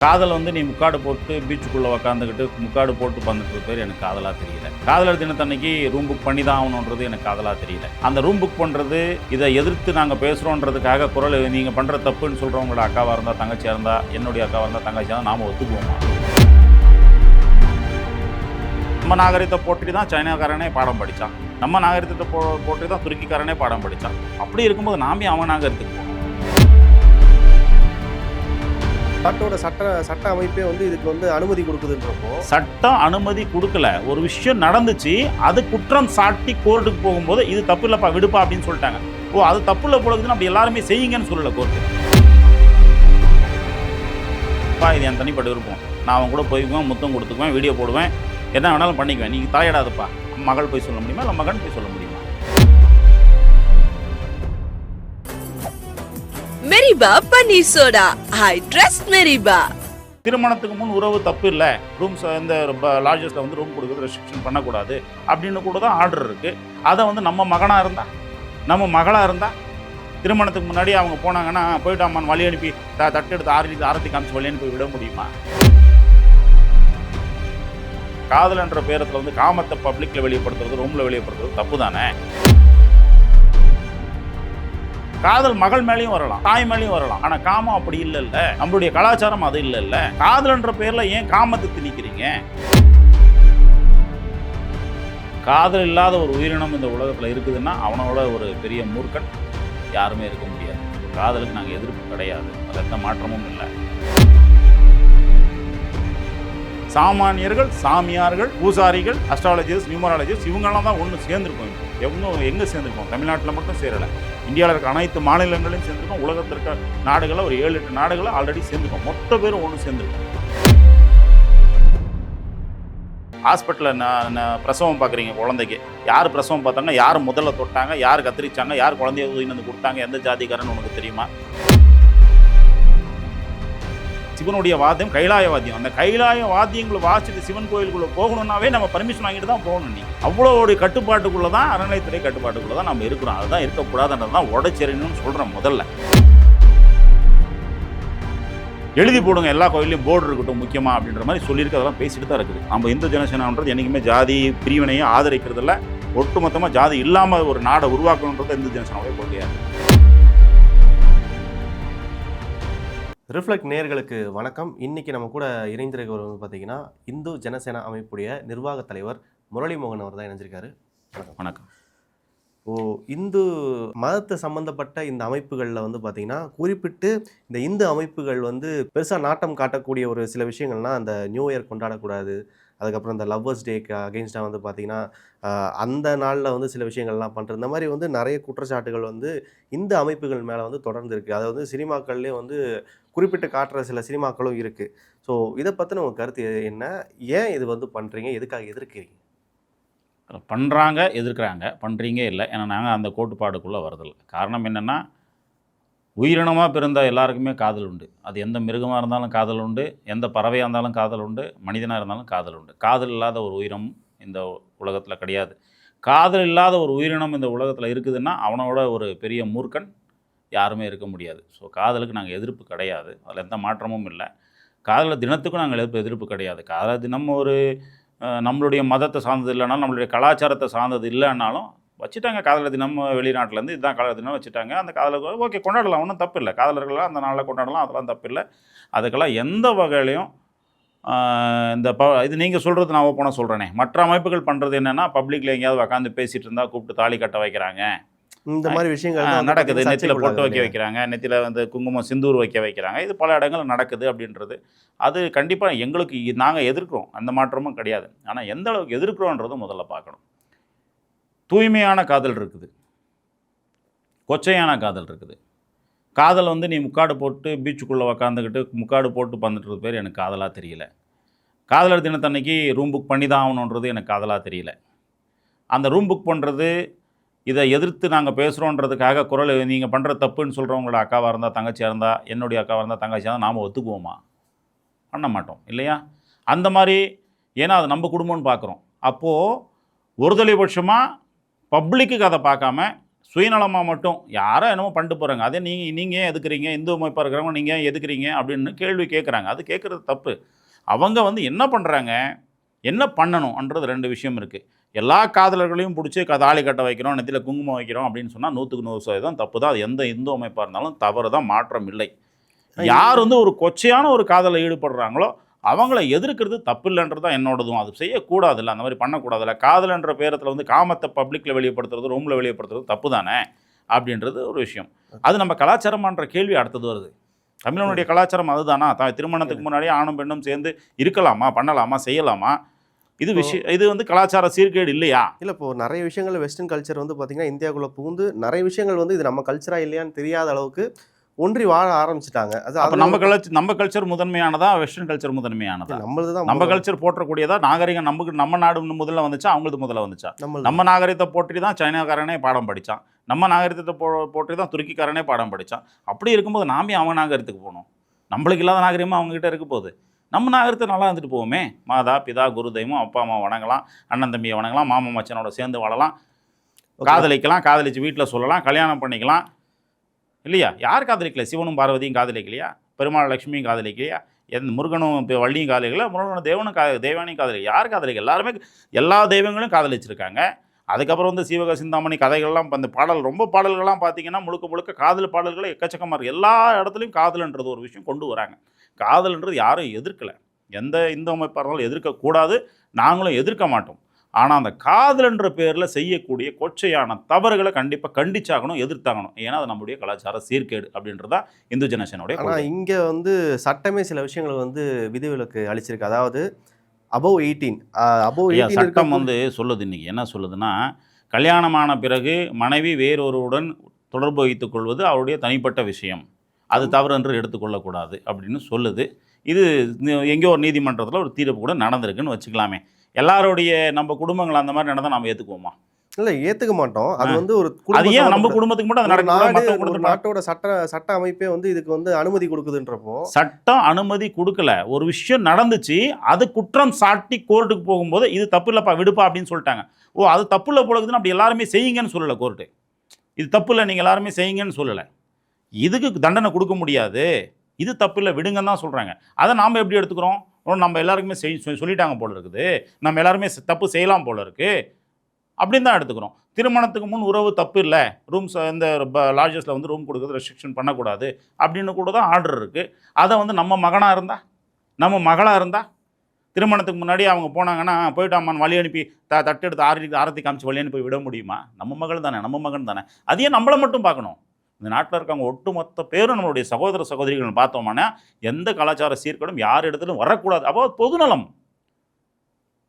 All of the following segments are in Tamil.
காதல் வந்து நீ முக்காடு போட்டு பீச்சுக்குள்ளே உக்காந்துக்கிட்டு முக்காடு போட்டு பண்ணுறது பேர் எனக்கு காதலாக தெரியல. காதலர் தினத்தன்னைக்கு ரூம் புக் பண்ணி தான் ஆகணுன்றது எனக்கு காதலாக தெரியல. அந்த ரூம் புக் பண்ணுறது இதை எதிர்த்து நாங்கள் பேசுகிறோன்றதுக்காக குரல் நீங்கள் பண்ணுற தப்புன்னு சொல்கிறவங்களோட அக்காவாக இருந்தால் தங்கச்சியாக இருந்தால் என்னுடைய அக்காவாக இருந்தால் தங்கச்சியாக இருந்தால் நாம் ஒத்துக்குவோமா? நம்ம நாகரிகத்தை போட்டி தான் சைனாக்காரனே பாடம் படித்தான் நம்ம நாகரிகத்தை போ போட்டி தான் துருக்கிக்காரனே பாடம் படித்தான் அப்படி இருக்கும்போது நாமே அவன் நாகரிகத்துக்கு நாட்டோட சட்ட சட்ட அமைப்பே வந்து இதுக்கு வந்து அனுமதி கொடுக்குதுன்றப்போ சட்டம் அனுமதி கொடுக்கல. ஒரு விஷயம் நடந்துச்சு அது குற்றம் சாட்டி கோர்ட்டுக்கு போகும்போது இது தப்பு இல்லைப்பா விடுப்பா அப்படின்னு சொல்லிட்டாங்க. ஓ அது தப்பு இல்லை போலக்குதுன்னு அப்படி எல்லாருமே செய்யுங்கன்னு சொல்லல கோர்ட்டு பா இது என் தனிப்பட்ட விருப்பம். நான் அவன் கூட போய்க்குவேன் முத்தம் கொடுத்துக்குவேன் வீடியோ போடுவேன். என்ன வேணாலும் பண்ணிக்குவேன். நீங்கள் தலையிடாதப்பா. மகள் போய் சொல்ல முடியுமா? இல்லை மகன் போய் சொல்ல முடியுமா? Meriba paneer soda. I trust Meriba. திருமணத்துக்கு முன் உறவு தப்பு இல்லை. ரூம்ஸ் இந்த லாட்ஜஸில் வந்து ரூம் கொடுக்குறது ரெஸ்ட்ரிக்ஷன் பண்ணக்கூடாது. அப்படின்னு கூட தான் ஆர்டர் இருக்குது அதை வந்து நம்ம மகனாக இருந்தா நம்ம மகளாக இருந்தா திருமணத்துக்கு முன்னாடி அவங்க போனாங்கன்னா போயிட்டு அம்மான் வழி அனுப்பி த தட்டு எடுத்து ஆரத்தி ஆரத்தி காமிச்சு வழி அனுப்பி விட முடியுமா? காதல் என்ற பேரத்தில் வந்து காமத்தை பப்ளிக்கில் வெளியப்படுத்துறது ரூமில் வெளியப்படுத்துறது தப்பு தானே காதல் மகள் மேலேயும் வரலாம் தாய் மேலேயும் வரலாம். ஆனா காமம் அப்படி இல்லைல்ல. நம்மளுடைய கலாச்சாரம் அது இல்லைல்ல. காதல்ன்ற பேர்ல ஏன் காமத்தை திணிக்கிறீங்க காதல் இல்லாத ஒரு உயிரினம் இந்த உலகத்துல இருக்குதுன்னா அவனோட ஒரு பெரிய மூர்க்கன் யாருமே இருக்க முடியாது. காதலுக்கு நாங்கள் எதிர்ப்பு கிடையாது. அது எந்த மாற்றமும் இல்லை. சாமானியர்கள் சாமியார்கள் பூசாரிகள் அஸ்ட்ராலஜிஸ்ட் நியூமராலஜிஸ்ட் இவங்கெல்லாம் தான் ஒன்று சேர்ந்துருக்கோம். இப்போ எவங்க எங்கே சேர்ந்துருக்கோம்? தமிழ்நாட்டில் மட்டும் சேரலை. இந்தியாவில் இருக்க அனைத்து மாநிலங்களையும் சேர்ந்துருக்கோம். உலகத்தில் இருக்க நாடுகளை ஒரு ஏழு எட்டு நாடுகளை ஆல்ரெடி சேர்ந்துருக்கோம். மொத்த பேரும் ஒன்று சேர்ந்துருக்கோம். ஹாஸ்பிட்டலில் நான் பிரசவம் பார்க்குறீங்க குழந்தைக்கு. யார் பிரசவம் பார்த்தாங்க யார் முதல்ல தொட்டாங்க யார் கத்திரிச்சாங்க யார் குழந்தைய உதவி வந்து கொடுத்தாங்க எந்த ஜாதிக்காரன்னு உனக்கு தெரியுமா? சிவனுடைய வாத்தியம் கைலாய வாத்தியம் அந்த கைலாய வாத்தியங்களை வாசிட்டு சிவன் கோயிலுக்குள்ளே போகணும்னாவே நம்ம பர்மிஷன் வாங்கிட்டு தான் போகணும் நீ. அவ்வளோ ஒரு கட்டுப்பாட்டுக்குள்ளே தான் அறநிலைத்துறை கட்டுப்பாட்டுக்குள்ளே தான் நம்ம இருக்கிறோம். அதுதான் இருக்கக்கூடாதுன்றது தான் உடச்சரின்னு சொல்கிறேன் முதல்ல. எழுதி போடுங்க எல்லா கோயிலையும் போர்டு இருக்கட்டும் முக்கியமாக அப்படின்ற மாதிரி சொல்லியிருக்கு அதெல்லாம் பேசிட்டு தான் இருக்குது. நம்ம இந்து ஜனசேனான்றது என்றைக்குமே ஜாதி பிரிவினையும் ஆதரிக்கிறதில்ல. ஒட்டுமொத்தமாக ஜாதி இல்லாமல் ஒரு நாடை உருவாக்கணுன்றது இந்து ஜனசேனாவே கொள்கையாக ரிஃப்ளெக்ட் நேர்களுக்கு வணக்கம். இன்னைக்கு நம்ம கூட இணைந்திருக்கவர் வந்து பார்த்தீங்கன்னா இந்து ஜனசேனா அமைப்புடைய நிர்வாக தலைவர் முரளி மோகன் அவர் தான் இணைஞ்சிருக்காரு. வணக்கம். ஓ இந்து மதத்தை சம்பந்தப்பட்ட இந்த அமைப்புகளில் வந்து பார்த்தீங்கன்னா குறிப்பிட்டு இந்த இந்து அமைப்புகள் வந்து பெருசாக நாட்டம் காட்டக்கூடிய ஒரு சில விஷயங்கள்னா அந்த நியூ இயர் கொண்டாடக்கூடாது அதுக்கப்புறம் இந்த லவ்வர்ஸ் டேக்கு அகெயின்ஸ்டாக வந்து பார்த்தீங்கன்னா அந்த நாளில் வந்து சில விஷயங்கள்லாம் பண்ணுறது இந்த மாதிரி வந்து நிறைய குற்றச்சாட்டுகள் வந்து இந்த அமைப்புகள் மேலே வந்து தொடர்ந்து இருக்குது அதை வந்து சினிமாக்கள்லேயே வந்து குறிப்பிட்டு காட்டுற சில சினிமாக்களும் இருக்குது ஸோ இதை பற்றின உங்கள் கருத்து என்ன? ஏன் இது வந்து பண்ணுறீங்க எதுக்காக எதிர்க்கிறீங்க? பண்ணுறாங்க எதிர்க்கிறாங்க. பண்ணுறீங்க இல்லை. ஏன்னா நாங்கள் அந்த கோட்டுப்பாடுக்குள்ளே வரதில்லை. காரணம் என்னென்னா உயிரினமாக பிறந்த எல்லாருக்குமே காதல் உண்டு. அது எந்த மிருகமாக இருந்தாலும் காதல் உண்டு. எந்த பறவையாக இருந்தாலும் காதல் உண்டு. மனிதனாக இருந்தாலும் காதல் உண்டு. காதல் இல்லாத ஒரு உயிரினம் இந்த உலகத்தில் கிடையாது. காதல் இல்லாத ஒரு உயிரினம் இந்த உலகத்தில் இருக்குதுன்னா அவனோட ஒரு பெரிய மூர்க்கன் யாருமே இருக்க முடியாது. ஸோ காதலுக்கு நாங்கள் எதிர்ப்பு கிடையாது. அதில் எந்த மாற்றமும் இல்லை. காதல் தினத்துக்கும் நாங்கள் எதிர்ப்பு எதிர்ப்பு கிடையாது. காதல் தினம் ஒரு நம்மளுடைய மதத்தை சார்ந்தது இல்லைனாலும் நம்மளுடைய கலாச்சாரத்தை சார்ந்தது இல்லைன்னாலும் வச்சுட்டாங்க காதலர் தினம் வெளிநாட்டிலேருந்து இதுதான் காதலர் தினம் வச்சுட்டாங்க. அந்த காதலர் ஓகே கொண்டாடலாம் ஒன்றும் தப்பு இல்லை. காதலர்களாக அந்த நாளில் கொண்டாடலாம் அதெல்லாம் தப்பு இல்லை. அதுக்கெல்லாம் எந்த வகையிலையும் இந்த ப இது நீங்கள் சொல்கிறது நான் ஓப்பனாக சொல்கிறேனே மற்ற அமைப்புகள் பண்ணுறது என்னென்னா பப்ளிக்கில் எங்கேயாவது உட்காந்து பேசிகிட்டு இருந்தால் கூப்பிட்டு தாலி கட்ட வைக்கிறாங்க. இந்த மாதிரி விஷயங்கள் நடக்குது. நெத்தியில் பொட்டு வைக்க வைக்கிறாங்க. நெத்தியில் வந்து குங்குமம் சிந்தூர் வைக்க வைக்கிறாங்க. இது பல இடங்கள் நடக்குது அப்படின்றது. அது கண்டிப்பாக எங்களுக்கு நாங்கள் எதிர்க்கிறோம். அந்த மாற்றமும் கிடையாது. ஆனால் எந்த அளவுக்கு எதிர்க்கிறோன்றதை முதல்ல பார்க்கணும். தூய்மையான காதல் இருக்குது. கொச்சையான காதல் இருக்குது. காதல் வந்து நீ முக்காடு போட்டு பீச்சுக்குள்ளே உக்காந்துக்கிட்டு முக்காடு போட்டு பண்ணுறது பேர் எனக்கு காதலாக தெரியல. காதலர் தினத்தன்னைக்கு ரூம் புக் பண்ணி தான் ஆகணுன்றது எனக்கு காதலாக தெரியல. அந்த ரூம் புக் பண்ணுறது இதை எதிர்த்து நாங்கள் பேசுகிறோன்றதுக்காக குரல் நீங்கள் பண்ணுற தப்புன்னு சொல்கிறவங்களோட அக்காவாக இருந்தால் தங்கச்சியாக இருந்தால் என்னுடைய அக்காவாக இருந்தால் தங்கச்சியாக இருந்தால் நாம் ஒத்துக்குவோமா? பண்ண மாட்டோம் இல்லையா? அந்த மாதிரி ஏன்னா அது நம்ம குடும்பம்னு பார்க்குறோம் அப்போது ஒருதலைபட்சமாக பப்ளிக்குக்கு அதை பார்க்காம சுயநலமாக மட்டும் யாரோ என்னமோ பண்ணிட்டு போகிறாங்க அதே நீங்கள் நீங்கள் ஏன் எதுக்குறீங்க? இந்து அமைப்பாக இருக்கிறவங்க நீங்கள் ஏன் எதுக்குறீங்க? அப்படின்னு கேள்வி கேட்குறாங்க அது கேட்குறது தப்பு. அவங்க வந்து என்ன பண்ணுறாங்க என்ன பண்ணணும்ன்றது ரெண்டு விஷயம் இருக்குது எல்லா காதலர்களையும் பிடிச்சி தாலி கட்ட வைக்கிறோம் நெத்தியில் குங்குமம் வைக்கிறோம் அப்படின்னு சொன்னால் நூற்றுக்கு நூறு சதவீதம் தப்பு தான். அது எந்த இந்து அமைப்பாக இருந்தாலும் தவறு தான் மாற்றம் இல்லை. யார் வந்து ஒரு கொச்சையான ஒரு காதலில் ஈடுபடுறாங்களோ அவங்கள எதிர்க்கிறது தப்பில்லைன்றது தான் என்னோடதும். அது செய்யக்கூடாதுல்ல அந்த மாதிரி பண்ணக்கூடாதுல்ல. காதல்ன்ற பேரத்தில் வந்து காமத்தை பப்ளிக்கில் வெளியப்படுத்துறது ரூமில் வெளியப்படுத்துறது தப்பு தானே அப்படின்றது ஒரு விஷயம். அது நம்ம கலாச்சாரமான்ற கேள்வி அடுத்தது வருது. தமிழனுடைய கலாச்சாரம் அதுதானா? த திருமணத்துக்கு முன்னாடியே ஆணும் பெண்ணும் சேர்ந்து இருக்கலாமா? பண்ணலாமா? செய்யலாமா? இது விஷயம் இது வந்து கலாச்சார சீர்கேடு இல்லையா? இல்லை இப்போ நிறைய விஷயங்கள் வெஸ்டர்ன் கல்ச்சர் வந்து பார்த்தீங்கன்னா இந்தியாவுக்குள்ள புகுந்து நிறைய விஷயங்கள் வந்து இது நம்ம கல்ச்சரா இல்லையான்னு தெரியாத அளவுக்கு ஒன்றி வாழ ஆரம்பிச்சிட்டாங்க. அது நம்ம கல்ச்சர் நம்ம கல்ச்சர் முதன்மையானதா வெஸ்டர்ன் கல்ச்சர் முதன்மையானதா? நம்மளது தான் நம்ம கல்ச்சர் போற்றக்கூடியதா நாகரிகம் நமக்கு நம்ம நாடு முதல்ல வந்துச்சா அவங்களது முதல்ல வந்துச்சா? நம்ம நாகரிகத்தை போற்றி தான் சைனாக்காரனே பாடம் படித்தான் நம்ம நாகரிகத்தை போ போற்றி தான் துருக்கிக்காரனே பாடம் படித்தான் அப்படி இருக்கும்போது நாமே அவங்க நாகரிகத்துக்கு போகணும் நம்மளுக்கு இல்லாத நாகரிகமாக அவங்ககிட்ட இருக்க போகுது. நம்ம நாகரிகத்தை நல்லா இருந்துட்டு போவோமே. மாதா பிதா குரு தெய்வம் அப்பா அம்மா வணங்கலாம் அண்ணன் தம்பியை வணங்கலாம் மாமா மச்சனோட சேர்ந்து வாழலாம். காதலிக்கலாம் காதலிச்சு வீட்டில் சொல்லலாம் கல்யாணம் பண்ணிக்கலாம். இல்லையா? யார் காதலிக்கல? சிவனும் பார்வதியும் காதலிக்கலையா? பெருமாள் லட்சுமியும் காதலிக்கலையா? எந்த முருகனும் இப்போ வள்ளியும் காதலிக்கல முருகனும் தேவனும் கா தேவானையும் காதலிக்கல யார் காதலிக்கல? எல்லாருமே எல்லா தெய்வங்களும் காதலிச்சிருக்காங்க. அதுக்கப்புறம் வந்து சீவக சிந்தாமணி கதைகள்லாம் அந்த பாடல் ரொம்ப பாடல்கள்லாம் பார்த்தீங்கன்னா முழுக்க முழுக்க காதல் பாடல்களை எக்கச்சக்கமாக இருக்குது எல்லா இடத்துலையும் காதல்ன்றது ஒரு விஷயம் கொண்டு வராங்க. காதல்ன்றது யாரும் எதிர்க்கலை. எந்த இந்து அமைப்பாக இருந்தாலும் எதிர்க்கக்கூடாது. நாங்களும் எதிர்க்க மாட்டோம். ஆனால் அந்த காதல்ன்ற பேரில் செய்யக்கூடிய கொச்சையான தவறுகளை கண்டிப்பாக கண்டிச்சாகணும் எதிர்த்தாகணும். ஏன்னா அது நம்முடைய கலாச்சார சீர்கேடு அப்படின்றதா இந்து ஜெனரேஷனுடைய ஆனா இங்க வந்து சட்டமே சில விஷயங்கள் வந்து விதிவிலக்கு அளிச்சிருக்கு. அதாவது அபவ் எயிட்டீன் அபவ் சட்டம் வந்து சொல்லுது இன்னைக்கு. என்ன சொல்லுதுன்னா கல்யாணமான பிறகு மனைவி வேறொருவருடன் தொடர்பு வைத்துக் கொள்வது அவருடைய தனிப்பட்ட விஷயம். அது தவறு என்று எடுத்துக்கொள்ளக்கூடாது அப்படின்னு சொல்லுது. இது எங்கேயோ ஒரு நீதிமன்றத்தில் ஒரு தீர்ப்பு கூட நடந்திருக்குன்னு வச்சுக்கலாமே. எல்லாருடைய நம்ம குடும்பங்கள் அந்த மாதிரி நடந்தால் நம்ம ஏற்றுக்குவோமா இல்ல ஏத்துக்க மாட்டோம். அது. வந்து ஒரு அது ஏன் நம்ம குடும்பத்துக்கு மட்டும் அது நாடு நாட்டோட சட்ட சட்ட அமைப்பே வந்து இதுக்கு வந்து அனுமதி கொடுக்குதுன்றப்போ சட்டம் அனுமதி கொடுக்கல. ஒரு விஷயம் நடந்துச்சு அது குற்றம் சாட்டி கோர்ட்டுக்கு போகும்போது இது தப்பு இல்லைப்பா விடுப்பா அப்படின்னு சொல்லிட்டாங்க. ஓ அது தப்பு இல்லை போலக்குதுன்னு அப்படி எல்லாருமே செய்யுங்கன்னு சொல்லலை கோர்ட்டு. இது தப்பு இல்லை நீங்கள் எல்லாருமே செய்யுங்கன்னு சொல்லலை. இதுக்கு தண்டனை கொடுக்க முடியாது. இது தப்பு இல்லை விடுங்கன்னு தான் சொல்கிறாங்க அதை நாம் எப்படி எடுத்துக்கிறோம்? நம்ம எல்லாருக்குமே செய் சொல்லிட்டாங்க போல இருக்குது. நம்ம எல்லாருமே செ- தப்பு செய்யலாம் போல இருக்குது அப்படின்னு தான் எடுத்துக்கிறோம். திருமணத்துக்கு முன் உறவு தப்பு இல்லை ரூம்ஸ் இந்த லாட்ஜஸில் வந்து ரூம் கொடுக்குறது ரெஸ்ட்ரிக்ஷன் பண்ணக்கூடாது அப்படின்னு கூட தான் ஆர்டர் இருக்குது அதை வந்து நம்ம மகனாக இருந்தா? நம்ம மகளாக இருந்தா? திருமணத்துக்கு முன்னாடி அவங்க போனாங்கன்னா போயிட்டு அம்மான் வழி அனுப்பி த தட்டெடுத்து ஆரத்தி ஆரத்தி காமிச்சு வழி அனுப்பி விட முடியுமா? நம்ம மகள் தானே நம்ம மகன் தானே. அதையே நம்மளை மட்டும் பார்க்கணும். இந்த நாட்டில் இருக்கவங்க ஒட்டுமொத்த பேரும் நம்மளுடைய சகோதர சகோதரிகள் பார்த்தோம்னா எந்த கலாச்சார சீர்கேடும் யார் இடத்துலையும் வரக்கூடாது. அப்போ பொதுநலம்.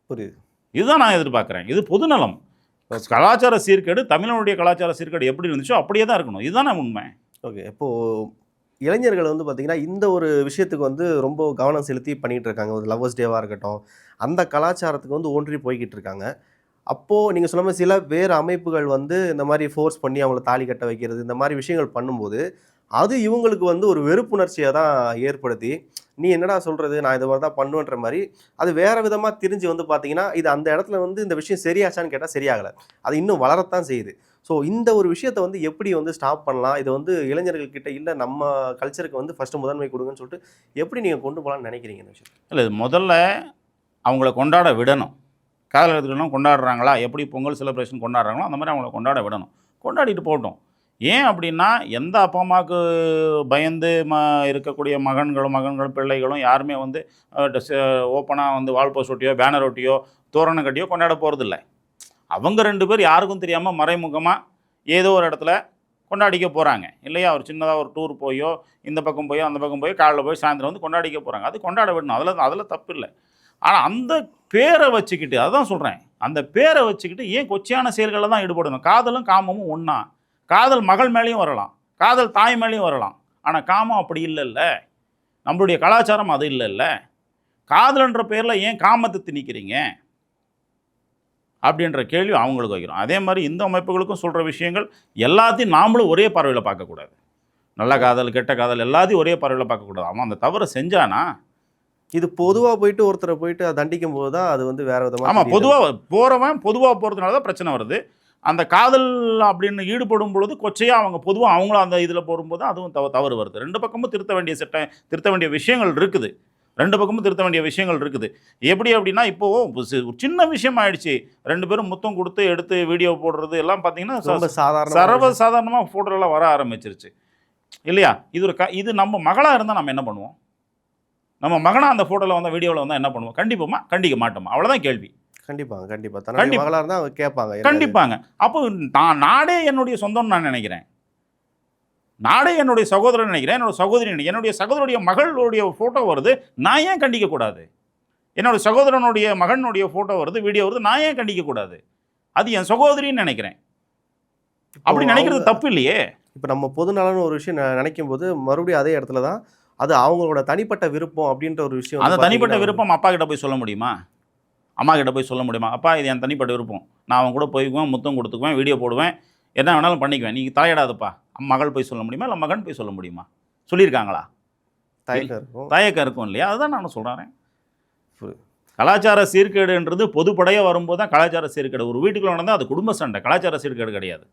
புரியுது. இதுதான் நான் எதிர்பார்க்குறேன். இது பொதுநலம். கலாச்சார சீர்கேடு தமிழனுடைய கலாச்சார சீர்கேடு எப்படி இருந்துச்சோ அப்படியே தான் இருக்கணும். இதுதானே உண்மை. ஓகே. இப்போ இளைஞர்கள் வந்து பார்த்தீங்கன்னா இந்த ஒரு விஷயத்துக்கு வந்து ரொம்ப கவனம் செலுத்தி பண்ணிட்டு இருக்காங்க. ஒரு லவ்வர்ஸ் டேவாக இருக்கட்டும் அந்த கலாச்சாரத்துக்கு வந்து ஒன்றி போய்கிட்டு இருக்காங்க. அப்போது நீங்கள் சொன்ன மாதிரி சில வேறு அமைப்புகள் வந்து இந்த மாதிரி ஃபோர்ஸ் பண்ணி அவங்கள தாலி கட்ட வைக்கிறது இந்த மாதிரி விஷயங்கள் பண்ணும்போது அது இவங்களுக்கு வந்து ஒரு வெறுப்புணர்ச்சியை தான் ஏற்படுத்தி நீ என்னடா சொல்கிறது நான் இது மாதிரி தான் பண்ணுவேன்ற மாதிரி அது வேறு விதமாக திரிஞ்சு வந்து பார்த்தீங்கன்னா இது அந்த இடத்துல வந்து இந்த விஷயம் சரியாச்சான்னு கேட்டால் சரியாகலை. அது இன்னும் வளரத்தான் செய்யுது. ஸோ இந்த ஒரு விஷயத்தை வந்து எப்படி வந்து ஸ்டாப் பண்ணலாம்? இதை வந்து இளைஞர்கள்கிட்ட இல்லை நம்ம கல்ச்சருக்கு வந்து ஃபஸ்ட்டு முதன்மை கொடுங்கன்னு சொல்லிட்டு எப்படி நீங்கள் கொண்டு போகலான்னு நினைக்கிறீங்க இந்த விஷயம் இல்லை இது முதல்ல அவங்கள கொண்டாட விடணும். காதல் எடுத்துக்கலாம் கொண்டாடுறாங்களா? எப்படி பொங்கல் செலிப்ரேஷன் கொண்டாடுறாங்களோ அந்த மாதிரி அவங்கள கொண்டாட விடணும். கொண்டாடிட்டு போகட்டும். ஏன் அப்படின்னா எந்த அப்பா அம்மாவுக்கு பயந்து ம இருக்கக்கூடிய மகன்களும் மகன்களும் பிள்ளைகளும் யாருமே வந்து ஓப்பனாக வந்து வால்போஸ் ஒட்டியோ பேனர் ஒட்டியோ தோரணம் கட்டியோ கொண்டாட போகிறதில்ல அவங்க ரெண்டு பேர் யாருக்கும் தெரியாமல் மறைமுகமாக ஏதோ ஒரு இடத்துல கொண்டாடிக்க போகிறாங்க இல்லையா? ஒரு சின்னதாக ஒரு டூர் போயோ இந்த பக்கம் போயோ அந்த பக்கம் போய் காலையில் போய் சாயந்தரம் வந்து கொண்டாடிக்க போகிறாங்க அது கொண்டாட விடணும். அதில் அதில் தப்பு இல்லை. ஆனால் அந்த பேரை வச்சுக்கிட்டு அதான் சொல்கிறேன் அந்த பேரை வச்சுக்கிட்டு ஏன் கொச்சையான செயல்களில் தான் ஈடுபடணும்? காதலும் காமமும் ஒன்றா காதல் மகள் மேலேயும் வரலாம். காதல் தாய் மேலேயும் வரலாம். ஆனால் காமம் அப்படி இல்லைல்ல. நம்மளுடைய கலாச்சாரம் அது இல்லைல்ல. காதல்ன்ற பேரில் ஏன் காமத்தை திணிக்கிறீங்க? அப்படின்ற கேள்வி அவங்களுக்கு வைக்கிறோம். அதே மாதிரி இந்த அமைப்புகளுக்கும் சொல்கிற விஷயங்கள் எல்லாத்தையும் நாமளும் ஒரே பார்வையில் பார்க்கக்கூடாது. நல்ல காதல் கெட்ட காதல் எல்லாத்தையும் ஒரே பார்வையில் பார்க்கக்கூடாது. அவன் அந்த தவறை செஞ்சானா? இது பொதுவாக போயிட்டு ஒருத்தரை போயிட்டு தண்டிக்கும் போது தான் அது வந்து வேற விதமாக ஆமாம் பொதுவாக போகிறவன் பொதுவாக போகிறதுனால தான் பிரச்சனை வருது. அந்த காதல் அப்படின்னு ஈடுபடும் பொழுது கொச்சையாக அவங்க பொதுவாக அவங்களும் அந்த இதில் போடும்போது அதுவும் தவ தவறு வருது. ரெண்டு பக்கமும் திருத்த வேண்டிய சட்ட திருத்த வேண்டிய விஷயங்கள் இருக்குது. ரெண்டு பக்கமும் திருத்த வேண்டிய விஷயங்கள் இருக்குது. எப்படி அப்படின்னா இப்போது ஒரு சின்ன விஷயம் ஆயிடுச்சு. ரெண்டு பேரும் முத்தம் கொடுத்து எடுத்து வீடியோ போடுறது எல்லாம் பார்த்தீங்கன்னா ரொம்ப சாதாரண சர்வ சாதாரணமாக ஃபோட்டோலாம் வர ஆரம்பிச்சிருச்சு. இல்லையா? இது ஒரு க இது நம்ம மகளாக இருந்தால் நம்ம என்ன பண்ணுவோம்? நம்ம மகனாக அந்த ஃபோட்டோவில் வந்தால் வீடியோவில் வந்தால் என்ன பண்ணுவோம்? கண்டிப்போமா? கண்டிக்க மாட்டோமா? அவ்வளோதான் கேள்வி. கண்டிப்பாங்க கண்டிப்பா. தன்னுடைய கண்டிப்பா. மகளா இருந்தா அவங்க கேட்பாங்க கண்டிப்பாங்க. அப்போ நான் நாடே என்னுடைய சொந்தம்னு நான் நினைக்கிறேன். நாடே என்னுடைய சகோதரன் நினைக்கிறேன். என்னோட சகோதரி நினைக்கிறேன். என்னுடைய சகோதரனுடைய மகளுடைய ஃபோட்டோ வருது. நான் ஏன் கண்டிக்கக்கூடாது என்னோட சகோதரனுடைய மகனுடைய ஃபோட்டோ வருது வீடியோ வருது. நான் ஏன் கண்டிக்கக்கூடாது அது என் சகோதரின்னு நினைக்கிறேன். அப்படி நினைக்கிறது தப்பு இல்லையே. இப்போ நம்ம பொதுநலன்னு ஒரு விஷயம் நினைக்கும் போது மறுபடியும் அதே இடத்துல தான் அது அவங்களோட தனிப்பட்ட விருப்பம் அப்படின்ற ஒரு விஷயம் அந்த தனிப்பட்ட விருப்பம் அப்பா கிட்ட போய் சொல்ல முடியுமா? அம்மா கிட்ட போய் சொல்ல முடியுமா? அப்பா இது என் தனிப்பட்ட விருப்பம். நான் அவன் கூட போய்க்குவேன் முத்தம் கொடுத்துக்குவேன் வீடியோ போடுவேன். என்ன வேணாலும் பண்ணிக்குவேன். நீங்கள் தலையிடாதப்பா. மகள் போய் சொல்ல முடியுமா? இல்லை மகன் போய் சொல்ல முடியுமா? சொல்லியிருக்காங்களா? தயக்கம் இருக்கும். தயக்கம் இருக்கும் இல்லையா? அதுதான் நான் சொல்கிறேன். கலாச்சார சீர்கேடுன்றது பொதுப்படையாக வரும்போது தான் கலாச்சார சீர்கேடு. ஒரு வீட்டுக்குள்ள நடந்தால் அது குடும்ப சண்டை. கலாச்சார சீர்கேடு கிடையாது.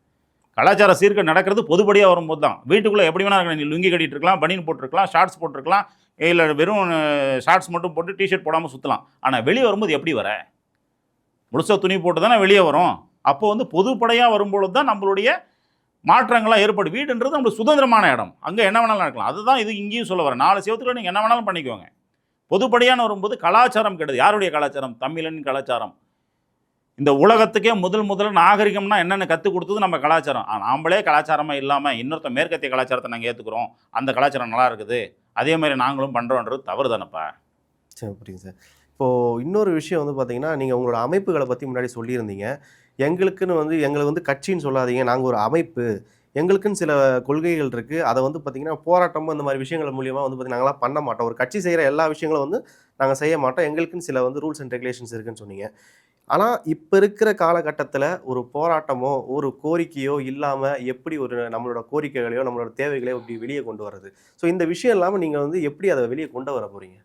கலாச்சார சீர்கேடு நடக்கிறது பொதுப்படியாக வரும்போது தான் வீட்டுக்குள்ளே எப்படி வேணா இருக்கலாம். நீ லுங்கி கட்டிட்டு இருக்கலாம் பனியன் போட்டிருக்கலாம் ஷார்ட்ஸ் போட்டிருக்கலாம் இல்லை வெறும் ஷார்ட்ஸ் மட்டும் போட்டு டிஷர்ட் போடாமல் சுற்றலாம் ஆனால் வெளியே வரும்போது எப்படி வர? முழுசா துணி போட்டு தானே வெளியே வரும்? அப்போ வந்து பொதுப்படையாக வரும்பொழுது தான் நம்மளுடைய மாற்றங்கள்லாம் ஏற்படும். வீடுன்றது நம்மளுக்கு சுதந்திரமான இடம். அங்கே என்ன வேணாலும் நடக்கலாம். அதுதான் இது இங்கேயும் சொல்ல வரேன் நாலு சேவத்தில் நீங்கள் என்ன வேணாலும் பண்ணிக்கோங்க. பொதுப்படையான வரும்போது கலாச்சாரம் கிடையாது யாருடைய கலாச்சாரம்? தமிழன் கலாச்சாரம். இந்த உலகத்துக்கே முதல் முதல்ல நாகரிகம்னா என்னென்ன கற்றுக் கொடுத்தது நம்ம கலாச்சாரம். நாம்ளே கலாச்சாரமாக இல்லாமல் இன்னொருத்த மேற்கத்திய கலாச்சாரத்தை நாங்கள் ஏற்றுக்கிறோம் அந்த கலாச்சாரம் நல்லா இருக்குது. அதே மாதிரி நாங்களும் பண்ணுறோன்றது தவறு தானப்பா? சரி புரியுது சார். இப்போது இன்னொரு விஷயம் வந்து பார்த்தீங்கன்னா நீங்கள் உங்களோட அமைப்புகளை பற்றி முன்னாடி சொல்லியிருந்தீங்க. எங்களுக்குன்னு வந்து எங்களை வந்து கட்சின்னு சொல்லாதீங்க. நாங்கள் ஒரு அமைப்பு. எங்களுக்குன்னு சில கொள்கைகள் இருக்குது அதை வந்து பார்த்திங்கன்னா போராட்டமும் இந்த மாதிரி விஷயங்கள் மூலியமாக வந்து பார்த்தீங்கன்னா நாங்களாம் பண்ண மாட்டோம். ஒரு கட்சி செய்கிற எல்லா விஷயங்களும் வந்து நாங்கள் செய்ய மாட்டோம். எங்களுக்குன்னு சில வந்து ரூல்ஸ் அண்ட் ரெகுலேஷன்ஸ் இருக்குதுன்னு சொன்னீங்க. ஆனால் இப்போ இருக்கிற காலகட்டத்தில் ஒரு போராட்டமோ ஒரு கோரிக்கையோ இல்லாமல் எப்படி ஒரு நம்மளோட கோரிக்கைகளையோ நம்மளோட தேவைகளையோ இப்படி வெளியே கொண்டு வர்றது? ஸோ இந்த விஷயம் இல்லாமல் நீங்கள் வந்து எப்படி அதை வெளியே கொண்டு வர போகிறீங்க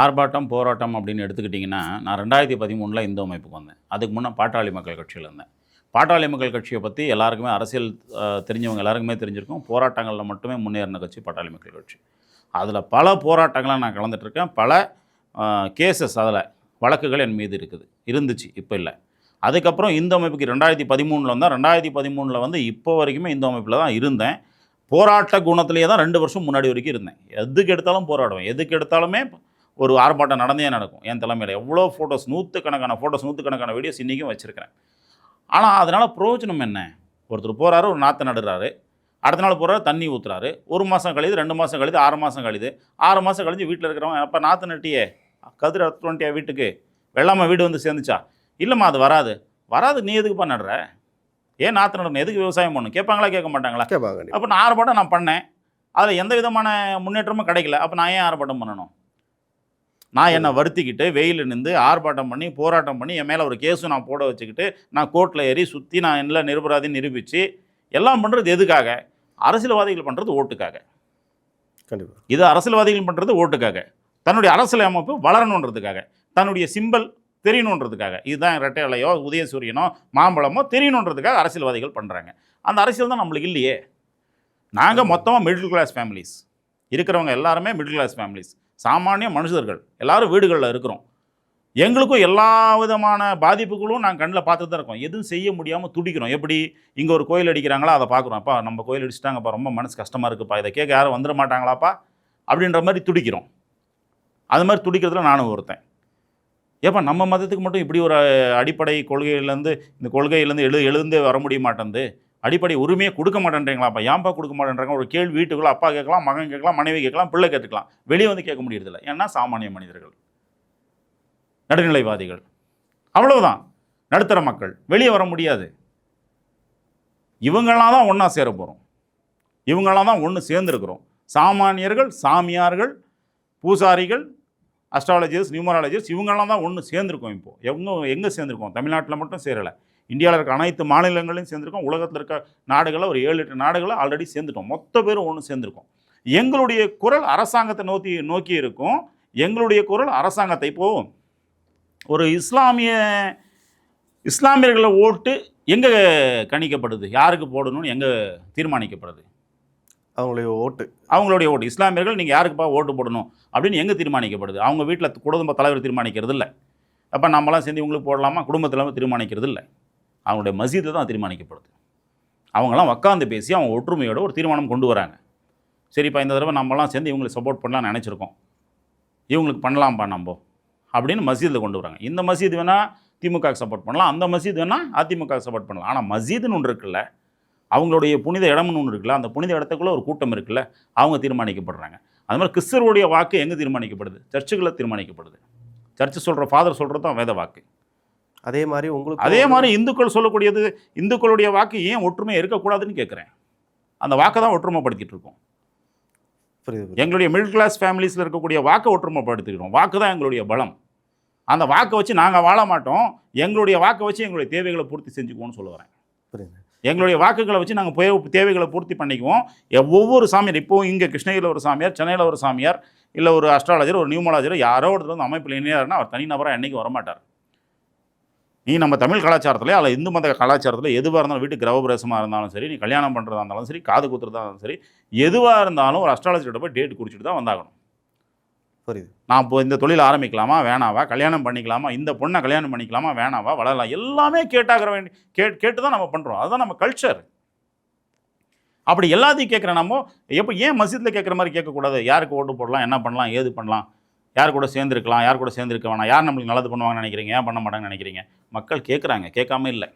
ஆர்ப்பாட்டம் போராட்டம் அப்படின்னு எடுத்துக்கிட்டிங்கன்னா நான் ரெண்டாயிரத்தி பதிமூணில் இந்து அமைப்புக்கு வந்தேன். அதுக்கு முன்னே பாட்டாளி மக்கள் கட்சியில் இருந்தேன். பாட்டாளி மக்கள் கட்சியை பற்றி எல்லாருக்குமே அரசியல் தெரிஞ்சவங்க எல்லாருக்குமே தெரிஞ்சிருக்கும். போராட்டங்களில் மட்டுமே முன்னேறின கட்சி பாட்டாளி மக்கள் கட்சி. அதில் பல போராட்டங்களை நான் கலந்துட்டுருக்கேன் பல கேசஸ் அதில் வழக்குகள் என் மீது இருக்குது. இருந்துச்சு இப்போ இல்லை. அதுக்கப்புறம் இந்து அமைப்புக்கு ரெண்டாயிரத்தி பதிமூணில் வந்தால் ரெண்டாயிரத்தி பதிமூணில் வந்து இப்போ வரைக்குமே இந்து அமைப்பில் தான் இருந்தேன். போராட்ட குணத்திலேயே தான் ரெண்டு வருஷம் முன்னாடி வரைக்கும் இருந்தேன். எதுக்கு எடுத்தாலும் போராடுவேன். எதுக்கு எடுத்தாலுமே ஒரு ஆர்ப்பாட்டம் நடந்தே நடக்கும். என் தலைமையில் எவ்வளோ ஃபோட்டோஸ் நூற்றுக்கணக்கான ஃபோட்டோஸ் நூற்றுக்கணக்கான வீடியோஸ் இன்றைக்கும் வச்சுருக்கிறேன். ஆனால் அதனால் பிரயோஜனம் என்ன? ஒருத்தர் போகிறாரு ஒரு நாற்று நடுறாரு. அடுத்த நாள் போகிறாரு தண்ணி ஊற்றுறாரு ஒரு மாதம் கழிது ரெண்டு மாதம் கழிது ஆறு மாதம் கழிது ஆறு மாதம் கழிஞ்சு வீட்டில் இருக்கிறவங்க அப்போ நாற்று நட்டியே கதிர் அறுத்து வந்துட்டியா வீட்டுக்கு? வெள்ளாமை வீடு வந்து சேர்ந்துச்சா? இல்லைம்மா அது வராது. வராது நீ எதுக்குப்பா நடுற? ஏன் நாற்று நடணும் எதுக்கு விவசாயம் பண்ணணும்? கேட்பாங்களா கேட்க மாட்டாங்களா? கேட்பாங்க அப்போ நான் ஆர்ப்பாட்டம் நான் பண்ணேன். அதில் எந்த விதமான முன்னேற்றமும் கிடைக்கல. அப்போ நான் ஏன் ஆர்ப்பாட்டம் பண்ணணும்? நான் என்னை வருத்திக்கிட்டு வெயில் நின்று ஆர்ப்பாட்டம் பண்ணி போராட்டம் பண்ணி என் மேலே ஒரு கேஸும் நான் போட வச்சுக்கிட்டு நான் கோர்ட்டில் ஏறி சுற்றி நான் இல்லை நிரபராதின்னு நிரூபித்து எல்லாம் பண்ணுறது எதுக்காக? அரசியல்வாதிகள் பண்ணுறது ஓட்டுக்காக. கண்டிப்பாக இது அரசியல்வாதிகள் பண்ணுறது ஓட்டுக்காக. தன்னுடைய அரசியல் அமைப்பு வளரணுன்றதுக்காக. தன்னுடைய சிம்பல் தெரியணுன்றதுக்காக. இதுதான் இரட்டை இலையோ உதயசூரியனோ மாம்பழமோ தெரியணுன்றதுக்காக அரசியல்வாதிகள் பண்ணுறாங்க அந்த அரசியல் தான் நம்மளுக்கு இல்லையே. நாங்கள் மொத்தமாக மிடில் கிளாஸ் ஃபேமிலிஸ் இருக்கிறவங்க எல்லாருமே மிடில் கிளாஸ் ஃபேமிலிஸ் சாமானிய மனுஷர்கள். எல்லாரும் வீடுகளில் இருக்கிறோம். எங்களுக்கும் எல்லா விதமான பாதிப்புகளும் நாங்கள் கண்ணில் பார்த்துட்டு தான் இருக்கோம். எதுவும் செய்ய முடியாமல் துடிக்கிறோம். எப்படி? இங்கே ஒரு கோயில் அடிக்கிறாங்களா? அதை பார்க்குறோம். அப்பா நம்ம கோயில் அடிச்சிட்டாங்கப்பா. ரொம்ப மனசு கஷ்டமாக இருக்குப்பா. இதை கேட்க யாரும் வந்துட மாட்டாங்களாப்பா? அப்படின்ற மாதிரி துடிக்கிறோம். அது மாதிரி துடிக்கிறதுல நானும் ஒருத்தன். ஏப்பா நம்ம மதத்துக்கு மட்டும் இப்படி ஒரு அடிப்படை கொள்கையிலேருந்து இந்த கொள்கையிலேருந்து எழு எழுந்தே வர முடிய மாட்டேங்குது அடிப்படை உரிமையை கொடுக்க மாட்டேன்றீங்களாப்பா? ஏன்பா கொடுக்க மாட்டேன்றாங்க? ஒரு கேள்வி வீட்டுக்குள்ள அப்பா கேட்கலாம் மகன் கேட்கலாம் மனைவி கேட்கலாம் பிள்ளை கேட்டுக்கலாம். வெளியே வந்து கேட்க முடியறதில்ல. ஏன்னா சாமானிய மனிதர்கள். நடுநிலைவாதிகள். அவ்வளவுதான். நடுத்தர மக்கள். வெளியே வர முடியாது. இவங்களாம் தான் ஒன்றா சேர போகிறோம் இவங்களாம் தான் ஒன்று சேர்ந்துருக்கிறோம். சாமானியர்கள் சாமியார்கள் பூசாரிகள் அஸ்ட்ராலஜர்ஸ் நியூமராலஜர்ஸ் இவங்கெல்லாம் தான் ஒன்று சேர்ந்துருக்கோம் இப்போ. எங்கே எங்கே சேர்ந்துருக்கோம்? தமிழ்நாட்டில் மட்டும் சேரலை. இந்தியாவில் இருக்க அனைத்து மாநிலங்களையும் சேர்ந்துருக்கோம். உலகத்தில் இருக்க நாடுகளில் ஒரு ஏழு எட்டு நாடுகளை ஆல்ரெடி சேர்ந்துட்டோம். மொத்த பேரும் ஒன்று சேர்ந்துருக்கோம். எங்களுடைய குரல் அரசாங்கத்தை நோக்கி நோக்கி இருக்கும். எங்களுடைய குரல் அரசாங்கத்தை. இப்போது ஒரு இஸ்லாமிய இஸ்லாமியர்களை ஓட்டு எங்கே கணிக்கப்படுது? யாருக்கு போடணும்னு எங்கே தீர்மானிக்கப்படுது? அவங்களுடைய ஓட்டு. அவங்களுடைய ஓட்டு. இஸ்லாமியர்கள் நீங்கள் யாருக்குப்பா ஓட்டு போடணும் அப்படின்னு எங்கே தீர்மானிக்கப்படுது? அவங்க வீட்டில் குடும்ப தலைவர் தீர்மானிக்கிறது இல்லை அப்போ நம்மளாம் சேர்ந்து இவங்களுக்கு போடலாமா? குடும்பத்தில் தீர்மானிக்கிறது இல்லை அவங்களுடைய மசீதில் தான் தீர்மானிக்கப்படுது. அவங்களாம் உட்காந்து பேசி அவங்க ஒற்றுமையோட ஒரு தீர்மானம் கொண்டு வராங்க. சரிப்பா இந்த தடவை நம்மலாம் சேர்ந்து இவங்களுக்கு சப்போர்ட் பண்ணலாம்னு நினச்சிருக்கோம். இவங்களுக்கு பண்ணலாம்ப்பா நம்ம. அப்படின்னு மசீதில் கொண்டு வராங்க. இந்த மசீது வேணால் திமுகவுக்கு சப்போர்ட் பண்ணலாம். அந்த மசீது வேணால் அதிமுக சப்போர்ட் பண்ணலாம். ஆனால் மசீதுன்னு ஒன்று இருக்குல்ல அவங்களுடைய புனித இடம்னு ஒன்று இருக்குல்ல அந்த புனித இடத்துக்குள்ள ஒரு கூட்டம் இருக்குல்ல அவங்க தீர்மானிக்கப்படுறாங்க. அது மாதிரி கிறிஸ்தவருடைய வாக்கு எங்கே தீர்மானிக்கப்படுது? சர்ச்சுகளில் தீர்மானிக்கப்படுது. சர்ச்சு சொல்கிற ஃபாதர் சொல்கிறது தான் வேத வாக்கு. அதே மாதிரி உங்களுக்கு அதே மாதிரி இந்துக்கள் சொல்லக்கூடியது இந்துக்களுடைய வாக்கு ஏன் ஒற்றுமை இருக்கக்கூடாதுன்னு கேட்குறேன் அந்த வாக்கை தான் ஒற்றுமைப்படுத்திட்டு இருக்கோம். எங்களுடைய மிடில் கிளாஸ் ஃபேமிலிஸில் இருக்கக்கூடிய வாக்கை ஒற்றுமைப்படுத்திக்கிறோம். வாக்கு தான் எங்களுடைய பலம். அந்த வாக்கை வச்சு நாங்கள் வாழ மாட்டோம். எங்களுடைய வாக்கை வச்சு எங்களுடைய தேவைகளை பூர்த்தி செஞ்சுக்குவோம்னு சொல்ல வரேன். புரியுது. எங்களுடைய வாக்குகளை வச்சு நாங்கள் போய் தேவைகளை பூர்த்தி பண்ணிக்குவோம். ஒவ்வொரு சாமியார் இப்போவும் இங்கே கிருஷ்ணகிரியில் ஒரு சாமியார் சென்னையில் ஒரு சாமியார் இல்லை ஒரு அஸ்ட்ராலஜர் ஒரு நியூமலாஜர் யாரோ ஒருத்தர் வந்து அமைப்பில் இணையாருன்னா அவர் தனி என்றைக்கு வரமாட்டார். நீ நம்ம தமிழ் கலாச்சாரத்தில் அல்ல இந்து மத கலாச்சாரத்தில் எதுவாக இருந்தாலும் வீட்டு கிரகப்பிரவேசமாக இருந்தாலும் சரி நீ கல்யாணம் பண்ணுறதா இருந்தாலும் சரி காது குத்துறதா இருந்தாலும் சரி எதுவாக இருந்தாலும் ஒரு அஸ்ட்ராலஜர்கிட்ட போய் டேட் குறிச்சிட்டு தான் வந்தாகணும். புரியுது. நான் இப்போ இந்த தொழில் ஆரம்பிக்கலாமா? வேணாவா? கல்யாணம் பண்ணிக்கலாமா? இந்த பொண்ணை கல்யாணம் பண்ணிக்கலாமா? வேணாவா? வளரலாம் எல்லாமே கேட்டாகிற வேண்டி கேட் கேட்டு தான் நம்ம பண்ணுறோம் அதுதான் நம்ம கல்ச்சர் அப்படி எல்லாத்தையும் கேட்குற நம்ம எப்போ ஏன் மசீதில் கேட்குற மாதிரி கேட்கக்கூடாது? யாருக்கு ஓட்டு போடலாம்? என்ன பண்ணலாம்? ஏது பண்ணலாம்? யார் கூட சேர்ந்துருக்கலாம்? யார் கூட சேர்ந்துருக்க வேணாம்? யார் நம்மளுக்கு நல்லது பண்ணுவாங்கன்னு நினைக்கிறீங்க? ஏன் பண்ண மாட்டாங்கன்னு நினைக்கிறீங்க? மக்கள் கேட்குறாங்க. கேட்காம இல்லை.